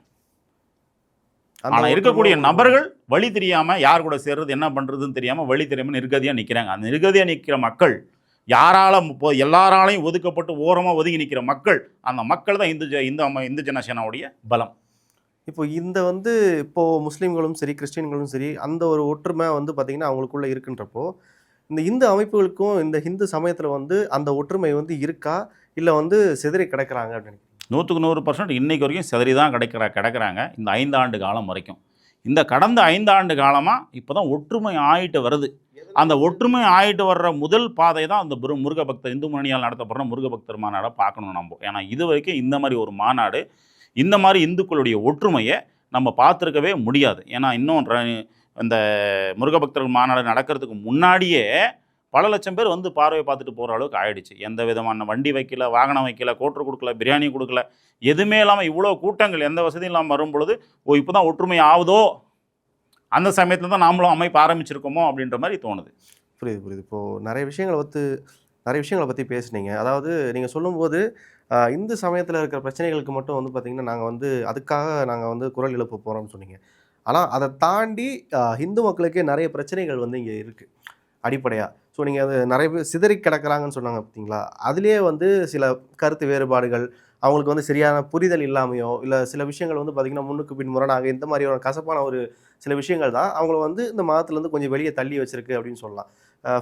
ஆனால் இருக்கக்கூடிய நபர்கள் வழி தெரியாமல் யார் கூட சேர்றது என்ன பண்ணுறதுன்னு தெரியாமல் வழி தெரியாமல் நிர்கதியாக நிற்கிறாங்க அந்த நிர்கதியாக நிற்கிற மக்கள் யாரால இப்போ எல்லாராலையும் ஒதுக்கப்பட்டு ஓரமாக ஒதுங்கி நிற்கிற மக்கள் அந்த மக்கள் தான் இந்து ஜ- இந்து இந்து ஜனசேனாவுடைய பலம். இப்போ இந்த வந்து இப்போ முஸ்லீம்களும் சரி கிறிஸ்டியன்களும் சரி அந்த ஒரு ஒற்றுமை வந்து பார்த்தீங்கன்னா அவங்களுக்குள்ள இருக்குன்றப்போ இந்த இந்து அமைப்புகளுக்கும் இந்த இந்து சமயத்தில் வந்து அந்த ஒற்றுமை வந்து இருக்கா? இல்லை வந்து சிதறி கிடக்குறாங்க அப்படின்னு நூற்றுக்கு நூறு பர்சன்ட் இன்னைக்கு வரைக்கும் சிதறி தான் கிடைக்கிற கிடக்கிறாங்க இந்த ஐந்தாண்டு காலம் வரைக்கும். இந்த கடந்த ஐந்தாண்டு காலமாக இப்போ தான் ஒற்றுமை ஆயிட்டு வருது. அந்த ஒற்றுமை ஆகிட்டு வர்ற முதல் பாதை தான் அந்த முரு- முருக பக்தர் இந்து முன்னணியால் நடத்தப்படுற முருக பக்தர் மாநாடை பார்க்கணும் நம்ம. ஏன்னா இது வரைக்கும் இந்த மாதிரி ஒரு மாநாடு இந்த மாதிரி இந்துக்களுடைய ஒற்றுமையை நம்ம பார்த்துருக்கவே முடியாது. ஏன்னா இன்னும் ர- இந்த முருக பக்தர்கள் மாநாடு நடக்கிறதுக்கு முன்னாடியே பல லட்சம் பேர் வந்து பார்வை பார்த்துட்டு போகிற அளவுக்கு ஆயிடுச்சு. எந்த விதமான வண்டி வைக்கல வாகனம் வைக்கல கோட்ரு கொடுக்கல பிரியாணி கொடுக்கல எதுவுமே இல்லாமல் இவ்வளோ கூட்டங்கள் எந்த வசதியும் இல்லாமல் வரும் பொழுது ஓ இப்போ தான் ஒற்றுமை ஆகுதோ? அந்த சமயத்தில் தான் நாமளும் அமைப்பு ஆரம்பிச்சிருக்கோமோ அப்படின்ற மாதிரி தோணுது. புரியுது புரியுது. இப்போது நிறைய விஷயங்களை பற்றி நிறைய விஷயங்களை பற்றி பேசுனீங்க. அதாவது நீங்கள் சொல்லும்போது இந்து சமயத்தில் இருக்கிற பிரச்சனைகளுக்கு மட்டும் வந்து பார்த்திங்கன்னா நாங்கள் வந்து அதுக்காக நாங்கள் வந்து குரல் எழுப்ப போகிறோம்னு சொன்னீங்க. ஆனால் அதை தாண்டி ஹிந்து இந்து மக்களுக்கே நிறைய பிரச்சனைகள் வந்து இங்கே இருக்குது அடிப்படையாக ஸோ நீங்கள் அது நிறைய பேர் சிதறி கிடக்கிறாங்கன்னு சொன்னாங்க பார்த்தீங்களா அதுலேயே வந்து சில கருத்து வேறுபாடுகள் அவங்களுக்கு வந்து சரியான புரிதல் இல்லாமையோ இல்லை சில விஷயங்கள் வந்து பார்த்திங்கன்னா முன்னுக்கு பின் முரணாக இந்த மாதிரி ஒரு கசப்பான ஒரு சில விஷயங்கள் தான். அவங்கள வந்து இந்த மதத்துலேருந்து கொஞ்சம் வெளியே தள்ளி வச்சிருக்கு அப்படின்னு சொல்லலாம்.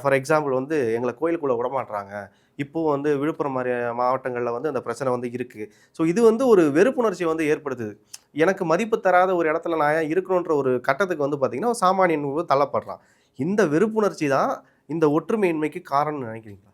ஃபார் எக்ஸாம்பிள் வந்து எங்களை கோயிலுக்குள்ளே விட மாட்றாங்க. இப்போ வந்து விழுப்புரம் மாதிரி மாவட்டங்களில் வந்து அந்த பிரச்சனை வந்து இருக்குது ஸோ இது வந்து ஒரு வெறுப்புணர்ச்சியை வந்து ஏற்படுத்துது. எனக்கு மதிப்பு தராத ஒரு இடத்துல நான் ஏன் இருக்கணுன்ற ஒரு கட்டத்துக்கு வந்து பார்த்திங்கன்னா சாமானியன் தள்ளப்படுறான். இந்த வெறுப்புணர்ச்சி தான் இந்த ஒற்றுமையின்மைக்கு காரணம்னு நினைக்கிறீங்களா?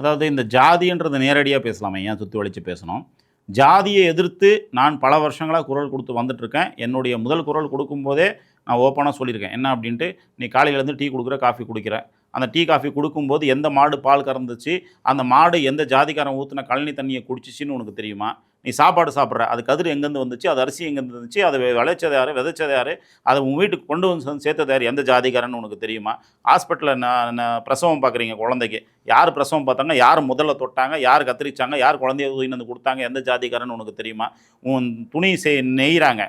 அதாவது இந்த ஜாதின்றதை நேரடியாக பேசலாமே. ஏன் சுற்றி வலிச்சு பேசணும்? ஜாதியை எதிர்த்து நான் பல வருஷங்களாக குரல் கொடுத்து வந்துட்டுருக்கேன் என்னுடைய முதல் குரல் கொடுக்கும்போதே நான் ஓப்பனாக சொல்லியிருக்கேன். என்ன அப்படின்ட்டு நீ காலையிலேருந்து டீ கொடுக்குற காஃபி குடிக்கிற. அந்த டீ காஃபி கொடுக்கும்போது எந்த மாடு பால் கறந்துச்சு அந்த மாடு எந்த ஜாதிக்காரன் ஊற்றின கழனி தண்ணியை குடிச்சிச்சின்னு உனக்கு தெரியுமா? நீ சாப்பாடு சாப்பிட்ற அது கதிர் எங்கேருந்து வந்துச்சு அது அரிசி எங்கேருந்து வந்துச்சு அதை விளைச்சது யார் விதைச்சது யார் அதை உன் வீட்டுக்கு கொண்டு வந்து சேர்த்தது யார் எந்த ஜாதிக்காரன்னு உனக்கு தெரியுமா? ஹாஸ்பிட்டலில் நான் பிரசவம் பார்க்குறீங்க குழந்தைக்கு. யார் பிரசவம் பார்த்தாங்க யார் முதல்ல தொட்டாங்க யார் கத்திரிச்சாங்க யார் குழந்தைய வந்து கொடுத்தாங்க எந்த ஜாதிக்காரன்னு உனக்கு தெரியுமா? உன் துணி செய் நெய்கிறாங்க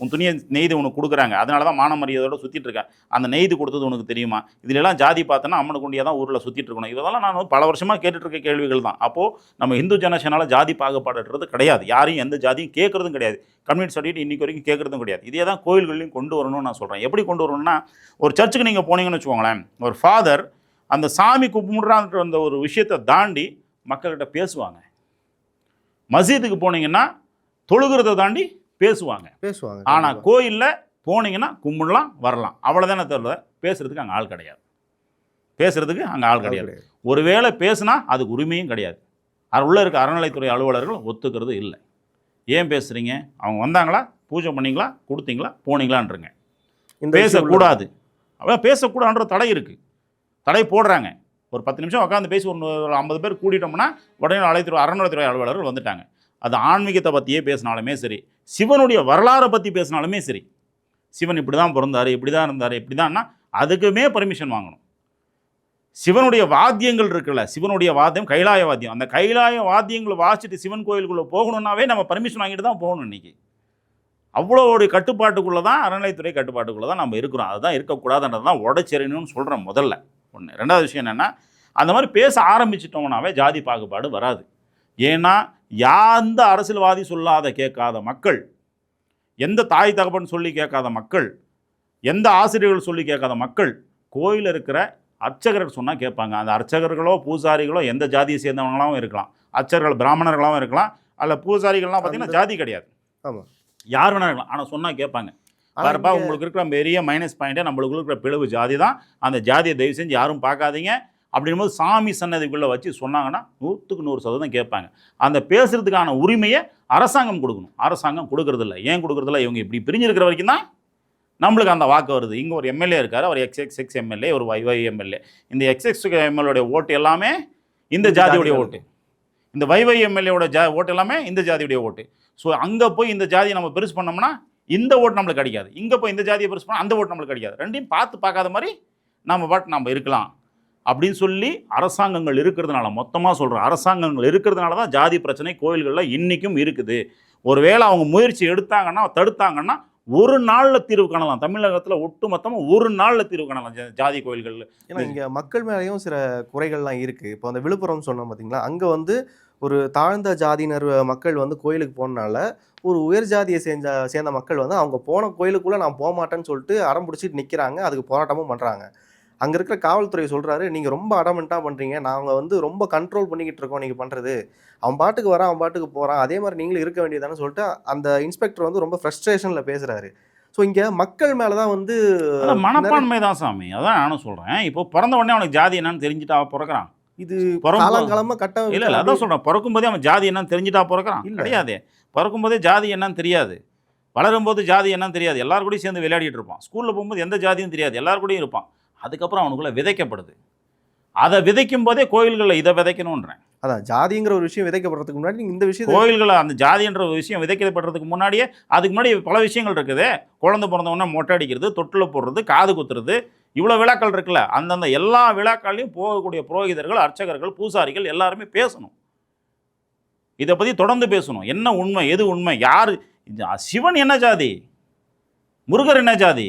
உன் துணியை நெய்து உனக்கு கொடுக்குறாங்க. அதனால தான் மான மரியாதையோட சுற்றிட்டு இருக்கேன். அந்த நெய்து கொடுத்தது உனக்கு தெரியுமா? இதிலெல்லாம் ஜாதி பார்த்தோன்னா அம்மனு குண்டியாக தான் ஊரில் சுற்றிட்டு இருக்கணும். இதெல்லாம் நான் வந்து பல வருஷமாக கேட்டுட்டு இருக்க கேள்விகள் தான். அப்போது நம்ம இந்து ஜனசனால ஜாதி பாகுபாடுன்றது கிடையாது. யாரையும் எந்த ஜாதியும் கேட்குறதும் கிடையாது. கம்யூனிட் சர்டிஃபிகேட் இன்றைக்கி வரைக்கும் கேட்குறதும் கிடையாது. இதே தான் கோயில்களையும் கொண்டு வரணும்னு நான் சொல்கிறேன் எப்படி கொண்டு வரணும்னா ஒரு சர்ச்சுக்கு நீங்கள் போனீங்கன்னு வச்சுக்கோங்களேன் ஒரு ஃபாதர் அந்த சாமி கும்பிடுறான்ற அந்த ஒரு விஷயத்தை தாண்டி மக்கள்கிட்ட பேசுவாங்க. மசீதுக்கு போனீங்கன்னா தொழுகிறத தாண்டி பேசுவாங்க. பேசுவாங்க ஆனால் கோயிலில் போனீங்கன்னா கும்பிடலாம் வரலாம். அவ்வளோதானே தவிர பேசுறதுக்கு அங்கே ஆள் கிடையாது. பேசுறதுக்கு அங்கே ஆள் கிடையாது. ஒருவேளை பேசுனா அதுக்கு உரிமையும் கிடையாது. அது உள்ளே இருக்க அறநிலைத்துறை அலுவலர்கள் ஒத்துக்கிறது இல்லை. ஏன் பேசுகிறீங்க அவங்க வந்தாங்களா? பூஜை பண்ணீங்களா? கொடுத்தீங்களா? போனீங்களான்றங்க. பேசக்கூடாது. அதான் பேசக்கூடாதுன்ற தடை இருக்குது தடை போடுறாங்க. ஒரு பத்து நிமிஷம் உட்காந்து பேசி ஒரு ஒரு ஐம்பது பேர் கூட்டிட்டோம்னா உடனே அழைத்துறை அறநிலைத்துறை அலுவலர்கள் வந்துட்டாங்க. அது ஆன்மீகத்தை பற்றியே பேசினாலுமே சரி சிவனுடைய வரலாறை பற்றி பேசினாலுமே சரி. சிவன் இப்படி தான் பிறந்தார் இப்படி தான் இருந்தார் இப்படி தான்னா அதுக்குமே பர்மிஷன் வாங்கணும். சிவனுடைய வாத்தியங்கள் இருக்குல்ல சிவனுடைய வாத்தியம் கைலாய வாத்தியம். அந்த கைலாய வாத்தியங்களை வாசிச்சுட்டு சிவன் கோயிலுக்குள்ளே போகணுன்னாவே நம்ம பர்மிஷன் வாங்கிட்டு தான் போகணும் இன்னைக்கு. அவ்வளோ ஒரு கட்டுப்பாட்டுக்குள்ளே தான் அறநிலைத்துறை கட்டுப்பாட்டுக்குள்ளே தான் நம்ம இருக்கிறோம். அதுதான் இருக்கக்கூடாதுன்றது தான் உடச்செறியணும்னு சொல்கிறேன் முதல்ல. ஒன்று ரெண்டாவது விஷயம் என்னென்னா அந்த மாதிரி பேச ஆரம்பிச்சிட்டோம்னாவே ஜாதி பாகுபாடு வராது. ஏன்னா எந்த அரசியல்வாதி சொல்லாத கேட்காத மக்கள் எந்த தாய் தகப்பன் சொல்லி கேட்காத மக்கள் எந்த ஆசிரியர்கள் சொல்லி கேட்காத மக்கள் கோயிலில் இருக்கிற அர்ச்சகர்கள் சொன்னால் கேட்பாங்க. அந்த அர்ச்சகர்களோ பூசாரிகளோ எந்த ஜாதியை சேர்ந்தவங்களாவும் இருக்கலாம். அர்ச்சகர்கள் பிராமணர்களாகவும் இருக்கலாம். அல்ல பூசாரிகள்லாம் பார்த்தீங்கன்னா ஜாதி கிடையாது. யார் வேணா இருக்கலாம். ஆனால் சொன்னால் கேட்பாங்க. பாருப்பா உங்களுக்கு இருக்கிற பெரிய மைனஸ் பாயிண்ட்டே நம்மளுக்கு இருக்கிற பிளவு ஜாதி தான். அந்த ஜாதியை தயவு செஞ்சு யாரும் பார்க்காதீங்க. அப்படிங்கும்போது சாமி சன்னதிக்குள்ளே வச்சு சொன்னாங்கன்னா நூற்றுக்கு நூறு சதவீதம் கேட்பாங்க. அந்த பேசுறதுக்கான உரிமையை அரசாங்கம் கொடுக்கணும். அரசாங்கம் கொடுக்கறதில்ல. ஏன் கொடுக்கறதில்ல? இவங்க இப்படி பிரிஞ்சிருக்கிற வரைக்கும் தான் நம்மளுக்கு அந்த வாக்கு வருது. இங்கே ஒரு எம்எல்ஏ இருக்கார். அவர் எக்ஸ் எக்ஸ் எக்ஸ் எம்எல்ஏ ஒரு ஒய் எம்எல்ஏ இந்த எக்ஸ் எக்ஸ் எம்எல்ஏடைய ஓட்டு எல்லாமே இந்த ஜாதியுடைய ஜாதியோட. ஓட்டு. இந்த வைவை எம்எல்ஏவோட ஜா ஓட்டு எல்லாமே இந்த ஜாதியுடைய ஓட்டு. ஸோ அங்கே போய் இந்த ஜாதியை நம்ம பெருசு பண்ணோம்னா இந்த ஓட்டு நம்மளுக்கு கிடைக்காது. இங்கே போய் இந்த ஜாதியை பெருசு பண்ணால் அந்த ஓட்டு நம்மளுக்கு கிடைக்காது. ரெண்டையும் பார்த்து பார்க்காத மாதிரி நம்ம பாட்டு நம்ம இருக்கலாம். அப்படின்னு சொல்லி அரசாங்கங்கள் இருக்கிறதுனால மொத்தமாக சொல்கிறேன் அரசாங்கங்கள் இருக்கிறதுனால தான் ஜாதி பிரச்சனை கோயில்களில் இன்றைக்கும் இருக்குது. ஒருவேளை அவங்க முயற்சி எடுத்தாங்கன்னா தடுத்தாங்கன்னா ஒரு நாளில் தீர்வு காணலாம். தமிழகத்தில் ஒட்டுமொத்தமாக ஒரு நாளில் தீர்வு காணலாம் ஜாதி கோயில்களில் ஏன்னா இங்கே மக்கள் மேலேயும் சில குறைகள்லாம் இருக்குது இப்போ அந்த விழுப்புரம் சொன்னோம் பார்த்தீங்களா அங்கே வந்து ஒரு தாழ்ந்த ஜாதியினர் மக்கள் வந்து கோயிலுக்கு போனனால ஒரு உயர் ஜாதியை சேர்ந்த சேர்ந்த மக்கள் வந்து அவங்க போன கோயிலுக்குள்ளே நான் போக மாட்டேன்னு சொல்லிட்டு அறம் பிடிச்சிட்டு நிற்கிறாங்க அதுக்கு போராட்டமும் பண்ணுறாங்க அங்க இருக்கிற காவல்துறை சொல்றாரு நீங்க ரொம்ப அடமெண்டா பண்றீங்க. நாங்க வந்து ரொம்ப கண்ட்ரோல் பண்ணிக்கிட்டு இருக்கோம் நீங்க பண்றது. அவன் பாட்டுக்கு வரான் அவன் பாட்டுக்கு போறான். அதே மாதிரி நீங்களும் இருக்க வேண்டியதானே சொல்லிட்டு அந்த இன்ஸ்பெக்டர் வந்து ரொம்ப ஃப்ரஸ்ட்ரேஷன்ல பேசுறாரு. ஸோ இங்க மக்கள் மேலதான் வந்து அதான் மனப்பான்மை தான் சாமி. அதான் நானும் சொல்கிறேன் இப்போ பிறந்த உடனே அவனுக்கு ஜாதி என்னன்னு தெரிஞ்சுட்டா பிறக்கிறான். இது பிறக்கும் காலங்காலமா கட்ட இல்லை இல்லை அதான் சொல்கிறேன் பிறக்கும்போதே அவன் ஜாதி என்னன்னு தெரிஞ்சுட்டா பிறக்கிறான். கிடையாதே. பிறக்கும்போதே ஜாதி என்னன்னு தெரியாது. வளரும்போது ஜாதி என்னன்னு தெரியாது. எல்லார் கூடயும் சேர்ந்து விளையாடிட்டு இருப்பான். ஸ்கூலில் போகும்போது எந்த ஜாதியும் தெரியாது. எல்லார் கூடயும் இருப்பான். அதுக்கப்புறம் அவனுக்குள்ள விதைக்கப்படுது. அதை விதைக்கும் போதே கோயில்களில் இதை விதைக்கணுன்றேன் அதான் ஜாதிங்கிற ஒரு விஷயம் விதைக்கப்படுறதுக்கு முன்னாடி இந்த விஷயத்தை கோயில்களை அந்த ஜாதின்ற ஒரு விஷயம் விதைக்கப்படுறதுக்கு முன்னாடியே அதுக்கு முன்னாடி பல விஷயங்கள் இருக்குது. குழந்தை பிறந்த உடனே மொட்டை அடிக்கிறது தொட்டில் போடுறது காது குத்துறது இவ்வளோ விழாக்கள் இருக்குல்ல அந்தந்த எல்லா விழாக்கள்லையும் போகக்கூடிய புரோகிதர்கள் அர்ச்சகர்கள் பூசாரிகள் எல்லாருமே பேசணும். இதை பற்றி தொடர்ந்து பேசணும். என்ன உண்மை எது உண்மை யார் சிவன் என்ன ஜாதி? முருகர் என்ன ஜாதி?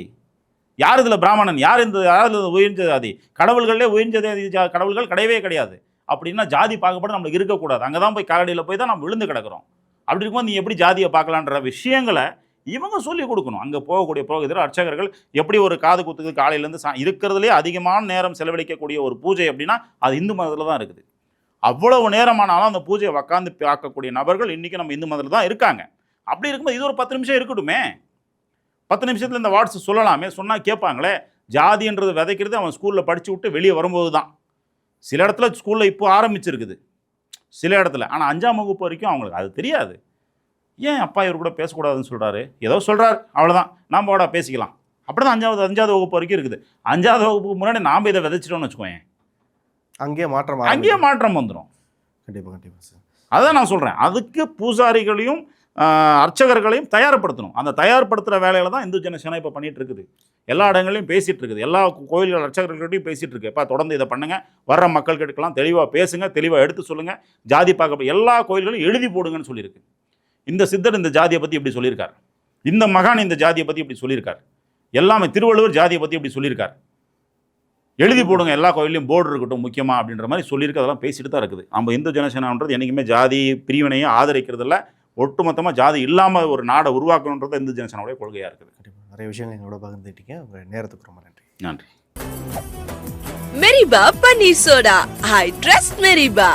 யார் இதில் பிராமணன்? யார் இந்த யார் இதில் உயர்ந்த ஜாதி கடவுள்களே உயர்ந்த ஜாதி கடவுள்கள் கிடையவே கிடையாது. அப்படின்னா ஜாதி பார்க்கப்பட நம்மளுக்கு இருக்கக்கூடாது. அங்கே தான் போய் காலடியில் போய் தான் நம்ம விழுந்து கிடக்கிறோம். அப்படி இருக்கும்போது நீ எப்படி ஜாதியை பார்க்கலான்ற விஷயங்களை இவங்க சொல்லி கொடுக்கணும். அங்கே போகக்கூடிய புரோகிதர் அர்ச்சகர்கள் எப்படி ஒரு காது குத்துக்கு காலையிலேருந்து சா இருக்கிறதுலே அதிகமான நேரம் செலவழிக்கக்கூடிய ஒரு பூஜை அப்படின்னா அது இந்து மதத்தில் தான் இருக்குது. அவ்வளவு நேரமானாலும் அந்த பூஜையை உக்காந்து பார்க்கக்கூடிய நபர்கள் இன்றைக்கி நம்ம இந்து மதத்தில் தான் இருக்காங்க. அப்படி இருக்கும்போது இது ஒரு பத்து நிமிஷம் இருக்கட்டுமே. பத்து நிமிஷத்தில் இந்த வாட்ஸ் சொல்லலாமே? சொன்னால் கேட்பாங்களே? ஜாதின்றது விதைக்கிறது அவன் ஸ்கூலில் படித்து விட்டு வெளியே வரும்போது தான் சில இடத்துல ஸ்கூலில் இப்போ ஆரம்பிச்சிருக்குது. சில இடத்துல. ஆனால் அஞ்சாம் வகுப்பு வரைக்கும் அவங்களுக்கு அது தெரியாது. ஏன் அப்பா இவர் கூட பேசக்கூடாதுன்னு சொல்கிறாரு ஏதோ சொல்கிறார் அவ்வளோதான் நாம் வாடா பேசிக்கலாம். அப்படி தான் அஞ்சாவது அஞ்சாவது வகுப்பு வரைக்கும் இருக்குது. அஞ்சாவது வகுப்புக்கு முன்னாடி நாம் இதை விதைச்சிட்டோம்னு வச்சுக்கோங்க அங்கேயே மாற்றம் அங்கேயே. மாற்றம் வந்துடும் கண்டிப்பா கண்டிப்பா சார் அதான் நான் சொல்கிறேன் அதுக்கு பூசாரிகளையும் அர்ச்சகர்களையும் தயார்படுத்தணும். அந்த தயார்படுத்துகிற வேலையில தான் இந்து ஜனசேனா இப்போ பண்ணிகிட்டு இருக்குது. எல்லா இடங்களையும் பேசிகிட்டு இருக்குது. எல்லா கோயில்கள் அர்ச்சகர்கள்ட்டையும் பேசிகிட்டு இருக்கு. இப்போ தொடர்ந்து இதை பண்ணுங்க. வர்ற மக்கள்கிட்டலாம் தெளிவாக பேசுங்க. தெளிவாக எடுத்து சொல்லுங்கள் ஜாதி பார்க்க எல்லா கோயில்களையும் எழுதி போடுங்கன்னு சொல்லியிருக்கு. இந்த சித்தர் இந்த ஜாதியை பற்றி இப்படி சொல்லியிருக்கார். இந்த மகான் இந்த ஜாதியை பற்றி இப்படி சொல்லியிருக்கார். எல்லாமே திருவள்ளுவர் ஜாதியை பற்றி இப்படி சொல்லியிருக்கார். எழுதி போடுங்க. எல்லா கோயிலையும் போர்டு இருக்கட்டும் முக்கியமாக அப்படின்ற மாதிரி சொல்லியிருக்கு. அதெல்லாம் பேசிட்டு தான் இருக்குது. நம்ம இந்து ஜனசேனான்றது என்றைக்குமே ஜாதி பிரிவினையை ஆதரிக்கிறதில்ல. ஒட்டுமொத்தமாக ஜாதி இல்லாமல் ஒரு நாடை உருவாக்கணுன்றது இந்து ஜனசேனாவுடைய கொள்கையாக இருக்குது. கண்டிப்பா. நிறைய விஷயங்கள் எங்களோட பகிர்ந்துட்டீங்க உங்க நேரத்துக்கு ரொம்ப நன்றி. நன்றி. Meriba Paneer Soda. I trust Meriba.